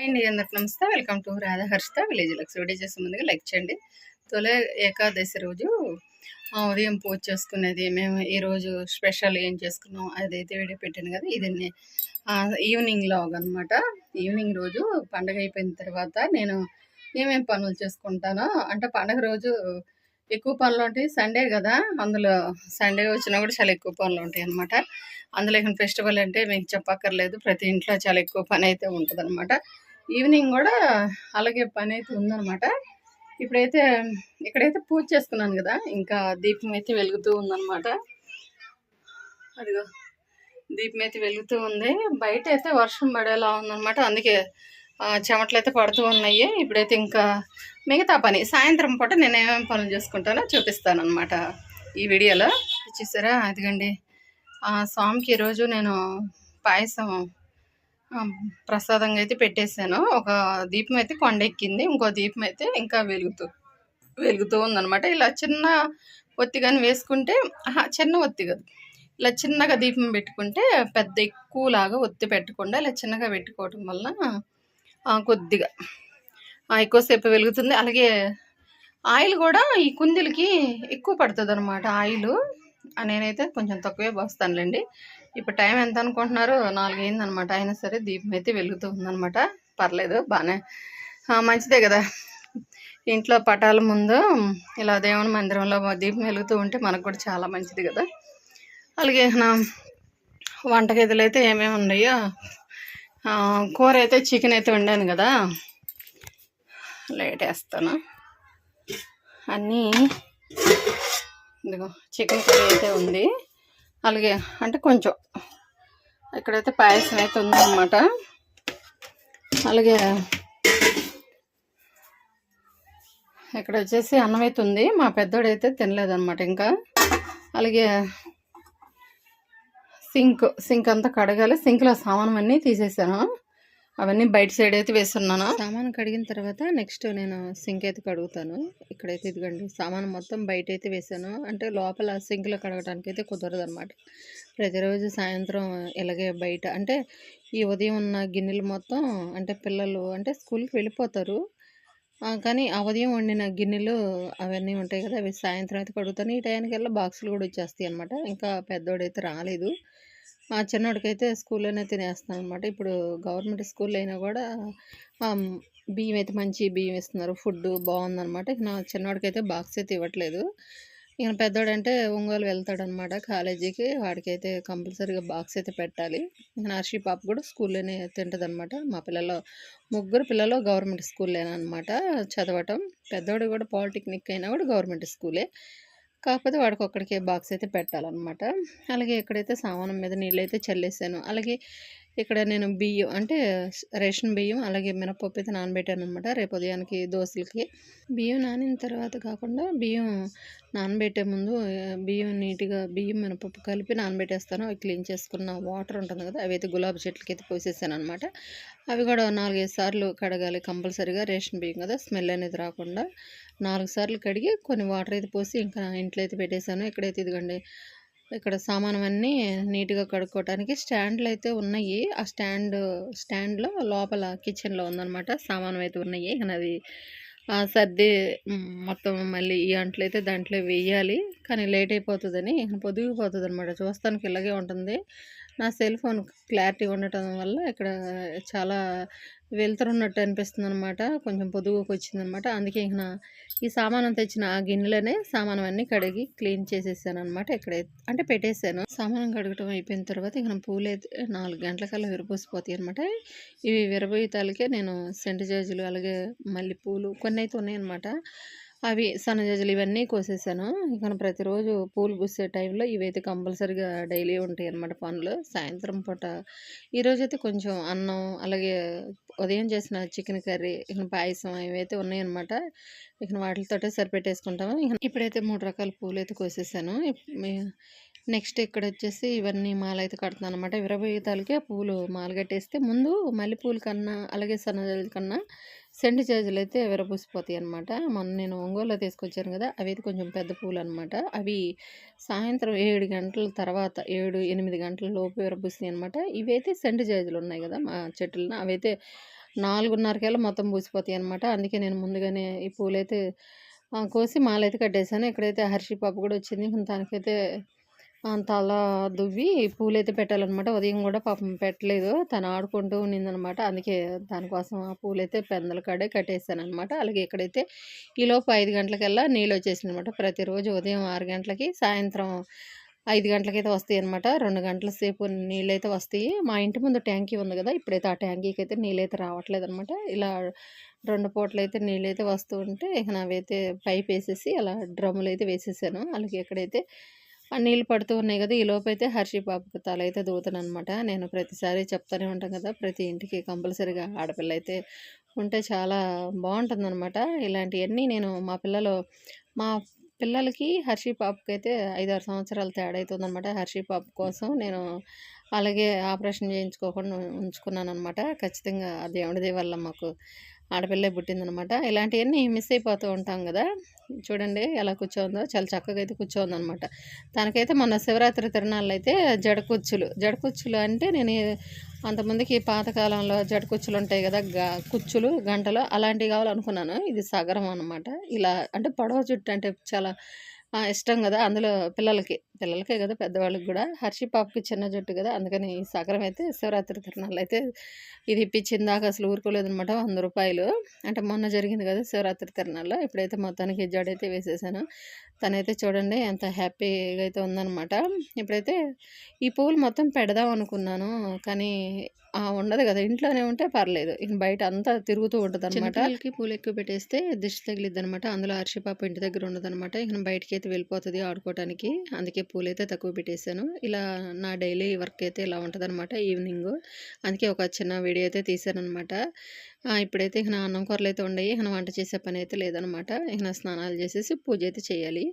Hi అండి అందరికి నమస్తే. Welcome to Radha Harshita village Lux video చేసే ముందుగా లైక్ చేయండి. తొలి ఏకాదశి రోజు ఉదయం పూజ చేసుకునేది. మేము ఈరోజు స్పెషల్ ఏం చేసుకున్నాం అదైతే వీడియో పెట్టాను కదా ఇది ఈవినింగ్ లాగ్ అనమాట ఈవినింగ్ రోజు పండగ అయిపోయిన తర్వాత నేను ఏమేమి పనులు చేసుకుంటానో అంటే పండగ రోజు ఎక్కువ పనులు ఉంటాయి. సండే కదా అందులో సండే వచ్చినా కూడా చాలా ఎక్కువ పనులు ఉంటాయి అనమాట అందులో ఇక ఫెస్టివల్ అంటే మీకు చెప్పక్కర్లేదు. ప్రతి ఇంట్లో చాలా ఎక్కువ పని అయితే ఉంటుంది ఈవినింగ్ కూడా అలాగే పని అయితే ఉందనమాట ఇప్పుడైతే ఇక్కడైతే పూజ చేసుకున్నాను కదా ఇంకా దీపం అయితే వెలుగుతూ ఉందనమాట అదిగో దీపం అయితే వెలుగుతూ ఉంది. బయట అయితే వర్షం పడేలా ఉందనమాట అందుకే చెమటలు అయితే పడుతూ ఉన్నాయి. ఇప్పుడైతే ఇంకా మిగతా పని సాయంత్రం పూట నేను ఏమేమి పనులు చేసుకుంటానో చూపిస్తాను అనమాట ఈ వీడియోలో. చూసారా? అదిగండి. స్వామికి ఈరోజు నేను పాయసం ప్రసాదంగా అయితే పెట్టేశాను. ఒక దీపం అయితే కొండెక్కింది. ఇంకో దీపం అయితే ఇంకా వెలుగుతూ వెలుగుతూ ఉందనమాట ఇలా చిన్న ఒత్తి కానీ వేసుకుంటే చిన్న ఒత్తి కాదు. ఇలా చిన్నగా దీపం పెట్టుకుంటే పెద్ద ఎక్కువలాగా ఒత్తి పెట్టకుండా ఇలా చిన్నగా పెట్టుకోవటం వలన కొద్దిగా ఎక్కువసేపు వెలుగుతుంది. అలాగే ఆయిల్ కూడా ఈ కుందిలకి ఎక్కువ పడుతుంది అనమాట ఆయిల్ నేనైతే కొంచెం తక్కువే పోస్తానులేండి. ఇప్పుడు టైం ఎంత అనుకుంటున్నారు? నాలుగైందనమాట అనమాట అయినా సరే దీపం అయితే వెలుగుతూ ఉందనమాట పర్లేదు బాగానే మంచిదే కదా. ఇంట్లో పటాల ముందు ఇలా దేవుని మందిరంలో దీపం వెలుగుతూ ఉంటే మనకు కూడా చాలా మంచిది కదా. అలాగే నా వంటగదిలో అయితే ఏమేమి ఉన్నాయో? కూర అయితే చికెన్ అయితే వండాను కదా. లేట్ వేస్తాను. అన్నీ ఇదిగో చికెన్ కర్రీ అయితే ఉంది. అలాగే అంటే కొంచెం ఇక్కడైతే పాయసం అయితే ఉందన్నమాట. అలాగే ఇక్కడ వచ్చేసి అన్నం అయితే ఉంది. మా పెద్దోడైతే తినలేదన్నమాట ఇంకా. అలాగే సింక్ సింక్ అంతా కడగాలి. సింక్లో సామానం అన్నీ తీసేసాను. అవన్నీ బయట సైడ్ అయితే వేస్తున్నాను? సామాను కడిగిన తర్వాత నెక్స్ట్ నేను సింక్ అయితే కడుగుతాను. ఇక్కడైతే ఇదిగండి సామాను మొత్తం బయట అయితే వేసాను. అంటే లోపల సింక్లో కడగడానికి అయితే కుదరదు అనమాట ప్రతిరోజు సాయంత్రం ఇలాగే బయట అంటే ఈ ఉదయం ఉన్న గిన్నెలు మొత్తం అంటే పిల్లలు అంటే స్కూల్కి వెళ్ళిపోతారు. కానీ ఆ ఉదయం వండిన గిన్నెలు అవన్నీ ఉంటాయి కదా అవి సాయంత్రం అయితే కడుగుతాను. ఈ టైంకల్లా బాక్సులు కూడా వచ్చేస్తాయి అనమాట ఇంకా పెద్దోడైతే రాలేదు. మా చిన్నోడికైతే స్కూల్లోనే తినేస్తాను అనమాట ఇప్పుడు గవర్నమెంట్ స్కూల్ అయినా కూడా బియ్యం అయితే మంచి బియ్యం ఇస్తున్నారు. ఫుడ్ బాగుందనమాట. నా చిన్నోడికైతే బాక్స్ అయితే ఇవ్వట్లేదు. ఈయన పెద్దోడంటే ఒంగోలు వెళ్తాడనమాట కాలేజీకి. వాడికైతే కంపల్సరీగా బాక్స్ అయితే పెట్టాలి. ఇక నర్షి పాప కూడా స్కూల్లోనే తింటుందన్నమాట మా పిల్లలు ముగ్గురు పిల్లలు గవర్నమెంట్ స్కూల్లోనే అనమాట చదవటం. పెద్దోడు కూడా పాలిటెక్నిక్ అయినా కూడా గవర్నమెంట్ స్కూలే. కాకపోతే వాడికి ఒక్కడికే బాక్స్ అయితే పెట్టాలన్నమాట. అలాగే ఎక్కడైతే సామానం మీద నీళ్ళు అయితే చల్లేసాను అలాగే ఇక్కడ నేను బియ్యం అంటే రేషన్ బియ్యం అలాగే మినపప్పు అయితే నానబెట్టాను అనమాట రేపు ఉదయానికి దోశలకి. బియ్యం నానిన తర్వాత కాకుండా బియ్యం నానబెట్టే ముందు బియ్యం నీట్గా బియ్యం మినపప్పు కలిపి నానబెట్టేస్తాను. అవి క్లీన్ చేసుకున్న వాటర్ ఉంటుంది కదా అవి అయితే గులాబీ చెట్లకి అయితే పోసేసాను అనమాట అవి కూడా నాలుగైదు సార్లు కడగాలి కంపల్సరీగా రేషన్ బియ్యం కదా స్మెల్ అనేది రాకుండా నాలుగు సార్లు కడిగి కొన్ని వాటర్ అయితే పోసి ఇంకా ఇంట్లో అయితే పెట్టేశాను. ఎక్కడైతే ఇదిగండి ఇక్కడ సామాను అన్నీ నీట్గా కడుక్కోవటానికి స్టాండ్లు అయితే ఉన్నాయి. ఆ స్టాండ్ స్టాండ్లో లోపల కిచెన్లో ఉందన్నమాట. సామానం అయితే ఉన్నాయి. కానీ అది ఆ, సర్ది మొత్తం మళ్ళీ ఈ అంట్లు అయితే దాంట్లో వేయాలి. కానీ లేట్ అయిపోతుందని పొదిగిపోతుంది అనమాట చూస్తానికి ఇలాగే ఉంటుంది. నా సెల్ ఫోన్ క్లారిటీ ఉండటం వల్ల ఇక్కడ చాలా వెళ్తున్నట్టు అనిపిస్తుంది అనమాట కొంచెం పొదుగుకు వచ్చిందనమాట అందుకే ఇక నా- ఈ సామానం తెచ్చిన ఆ గిన్నెలనే సామానం అన్నీ కడిగి క్లీన్ చేసేసాను అనమాట ఇక్కడ అంటే పెట్టేశాను సామానం కడగటం అయిపోయిన తర్వాత ఇక పూలే పూలు నాలుగు గంటలకల్లా విరబోసిపోతాయి అనమాట ఇవి విరబోయితాలకే నేను సెంటు జాజులు అలాగే మళ్ళీ పూలు కొన్ని అయితే ఉన్నాయన్నమాట. అవి సన్నజాజులు ఇవన్నీ కోసేసాను. ఇక ప్రతిరోజు పూలు పూసే టైంలో ఇవైతే కంపల్సరీగా డైలీ ఉంటాయి అన్నమాట పనులు. సాయంత్రం పూట ఈరోజు అయితే కొంచెం అన్నం అలాగే ఉదయం చేసిన చికెన్ కర్రీ ఇక పాయసం ఇవైతే ఉన్నాయన్నమాట. ఇక వాటితోటే సరిపెట్టేసుకుంటాము. ఇక ఇప్పుడైతే మూడు రకాల పూలు అయితే కోసేసాను నెక్స్ట్ ఇక్కడ వచ్చేసి ఇవన్నీ మాల అయితే కడుతున్నాను అనమాట విరబోయితాలకి ఆ పూలు మాల కట్టేస్తే ముందు మల్లెపూల కన్నా అలాగే సన్నజాజుల కన్నా సెంటు జాజులు అయితే విరబూసిపోతాయి అనమాట మొన్న నేను ఒంగోలులో తీసుకొచ్చాను కదా అవి అయితే కొంచెం పెద్ద పూలు అనమాట అవి సాయంత్రం ఏడు గంటల తర్వాత ఏడు ఎనిమిది గంటల లోపు విరబూసినాయి అనమాట ఇవైతే సెంటు జాజులు ఉన్నాయి కదా మా చెట్లను అవైతే నాలుగున్నరకల్లా మొత్తం పూసిపోతాయి అనమాట అందుకే నేను ముందుగానే ఈ పూలైతే కోసి మాలైతే కట్టేసాను ఇక్కడైతే హర్షి పాప కూడా వచ్చింది. ఇంక తనకైతే తల దువ్వి పూలైతే పెట్టాలన్నమాట. ఉదయం కూడా పాపం పెట్టలేదు. తను ఆడుకుంటూ ఉన్నిందనమాట అందుకే దానికోసం ఆ పూలైతే పెందల కాడే కట్టేసాను అనమాట అలాగే ఇక్కడైతే ఈలోపు ఐదు గంటలకల్లా నీళ్ళు వచ్చేసింది అనమాట ప్రతిరోజు ఉదయం ఆరు గంటలకి సాయంత్రం ఐదు గంటలకైతే వస్తాయి అనమాట రెండు గంటల సేపు నీళ్ళు అయితే వస్తాయి. మా ఇంటి ముందు ట్యాంకీ ఉంది కదా ఇప్పుడైతే ఆ ట్యాంకీకి అయితే నీళ్ళైతే రావట్లేదు అనమాట ఇలా రెండు పూటలు అయితే నీళ్ళైతే వస్తూ ఉంటే ఇక నావైతే పైప్ వేసేసి అలా డ్రమ్ములు అయితే వేసేసాను. అలాగే ఇక్కడైతే నీళ్ళు పడుతూ ఉన్నాయి కదా ఈ లోపైతే హర్షి పాపకు తల అయితే దూతాను అనమాట నేను ప్రతిసారి చెప్తూనే ఉంటాను కదా ప్రతి ఇంటికి కంపల్సరీగా ఆడపిల్ల అయితే ఉంటే చాలా బాగుంటుందన్నమాట. ఇలాంటివన్నీ నేను మా పిల్లలు మా పిల్లలకి హర్షి పాపకి అయితే ఐదారు సంవత్సరాలు తేడా అవుతుందన్నమాట హర్షి పాప కోసం నేను అలాగే ఆపరేషన్ చేయించుకోకుండా ఉంచుకున్నాను అనమాట ఖచ్చితంగా ఆ దేవుడి వల్ల మాకు ఆడపిల్లే పుట్టిందనమాట. ఇలాంటివన్నీ మిస్ అయిపోతూ ఉంటాం కదా. చూడండి ఎలా కూర్చోందో చాలా చక్కగా అయితే కూర్చోందనమాట. తనకైతే మొన్న శివరాత్రి తిరణాలు అయితే జడకుచ్చులు. జడకుచ్చులు అంటే నేను అంతమందికి పాతకాలంలో జడకుచ్చులు ఉంటాయి కదా గా కుచ్చులు గంటలు అలాంటివి కావాలనుకున్నాను. ఇది సగరం అనమాట ఇలా అంటే పొడవ జుట్టు అంటే చాలా ఇష్టం కదా అందులో పిల్లలకి. పిల్లలకే గదా! పెద్దవాళ్ళకి గూడా. హర్షి పాపకి చిన్న జుట్టు గదా! అందుకని ఈ సగరం అయితే శివరాత్రి తిరణాలయితే ఇది ఇప్పించిందాక అసలు ఊరుకోలేదనమాట. రూ. 100 అంటే మొన్న జరిగింది గదా! శివరాత్రి తిరణాల్లో. ఇప్పుడైతే మొత్తానికి జడైతే వేసేసాను. తనైతే చూడండి ఎంత హ్యాపీగా అయితే ఉందనమాట. ఇప్పుడైతే ఈ పువ్వులు మొత్తం పెడదాం అనుకున్నాను. కానీ! ఉండదు గదా! ఇంట్లోనే ఉంటే పర్లేదు. ఇక బయట అంతా తిరుగుతూ ఉంటదనమాట. పిల్లలకి పూలు ఎక్కువ పెట్టేస్తే దిష్టి తగిలిద్దనమాట. అందులో హర్షి పాప ఇంటి దగ్గర ఉండదనమాట. ఇక బయటికైతే వెళ్ళిపోతది ఆడుకోవటానికి. అందుకే పూలైతే తక్కువ పెట్టేసాను. ఇలా నా డైలీ వర్క్ అయితే ఇలా ఉంటుందన్నమాట ఈవినింగ్ అందుకే ఒక చిన్న వీడియో అయితే తీశాననమాట. ఇప్పుడైతే ఇక నా అన్నం అయితే ఉండయి. ఇక వంట చేసే పని అయితే లేదనమాట. ఇక నా స్నానాలు చేసేసి పూజ అయితే చేయాలి.